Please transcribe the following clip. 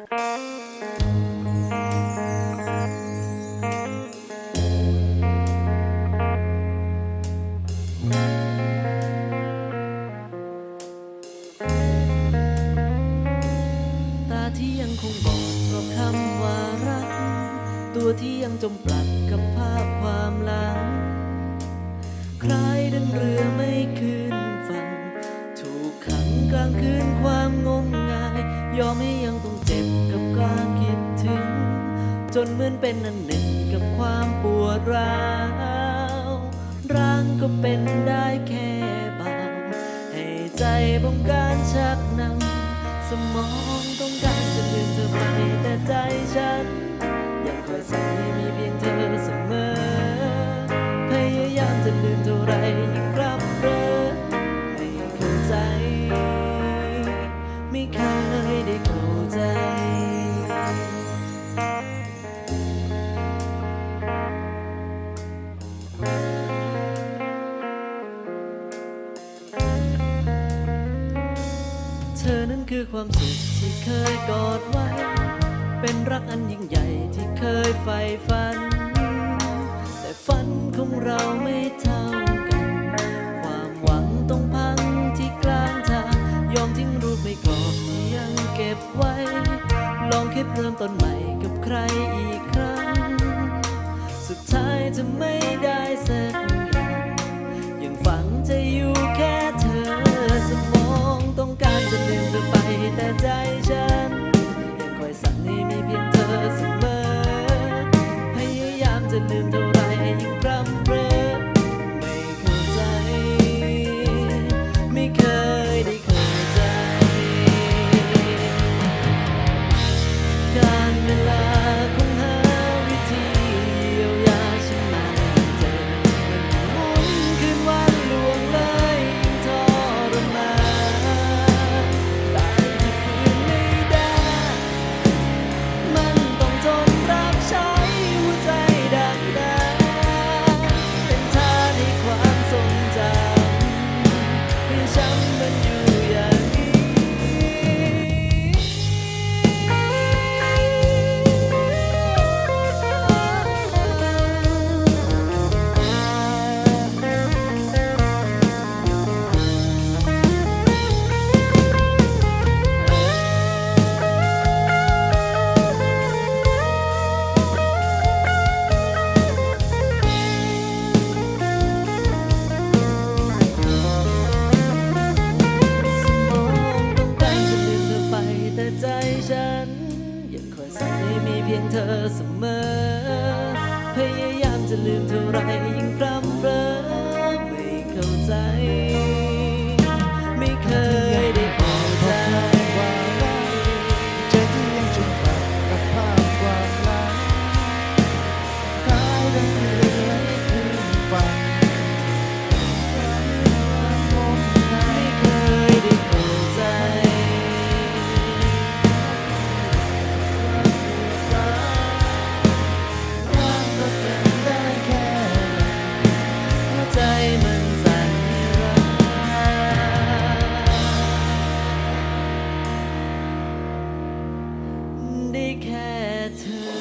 ตาที่ยังคงบอกเพราะคำว่ารัก ตัวที่ยังจมปลักกับภาพความหลัง ใครดังเรือไม่คืนฝั่งถูกขังกลางคืนความงมงาย ยอมให้ยังต้อง เจ็บกับความคิดถึง จนเหมือนเป็นอันหนึ่งกับความปวดร้าวร่างก็เป็นได้แค่เบาให้ใจบงการชักนำสมองต้องการจะลืมเธอไปแต่ใจฉัน ยังคอยสั่งให้มีเพียงเธอเสมอ พยายามจะลืมเท่าไรยิ่งกลับเรอไม่เข้าใจ ไม่เคยได้ เธอนั้นคือความสุขที่เคยกอดไว้ เป็นรักอันยิ่งใหญ่ที่เคยใฝ่ฝัน แต่ฝันของเราไม่เท่ากัน ความหวังต้องพังที่กลางทาง ยอมทิ้งรูปไม่กรอบที่ยังเก็บไว้ ลองคิดเริ่มต้นใหม่กับใครอีกครั้ง สุดท้าย จะไม่ได้สักอย่างยังฝังใจอยู่แค่เธอสมองต้องการจะลืมเธอไปแต่ใจฉัน ยังคอยสั่งให้มีเพียงเธอเสมอพยายามจะลืมเธอำใพียงเธอเสมอ พยายามจะลืมเท่าไรยังพร่ำเพ้อไม่เข้าใจ ไม่เคย ได้แค่เธอ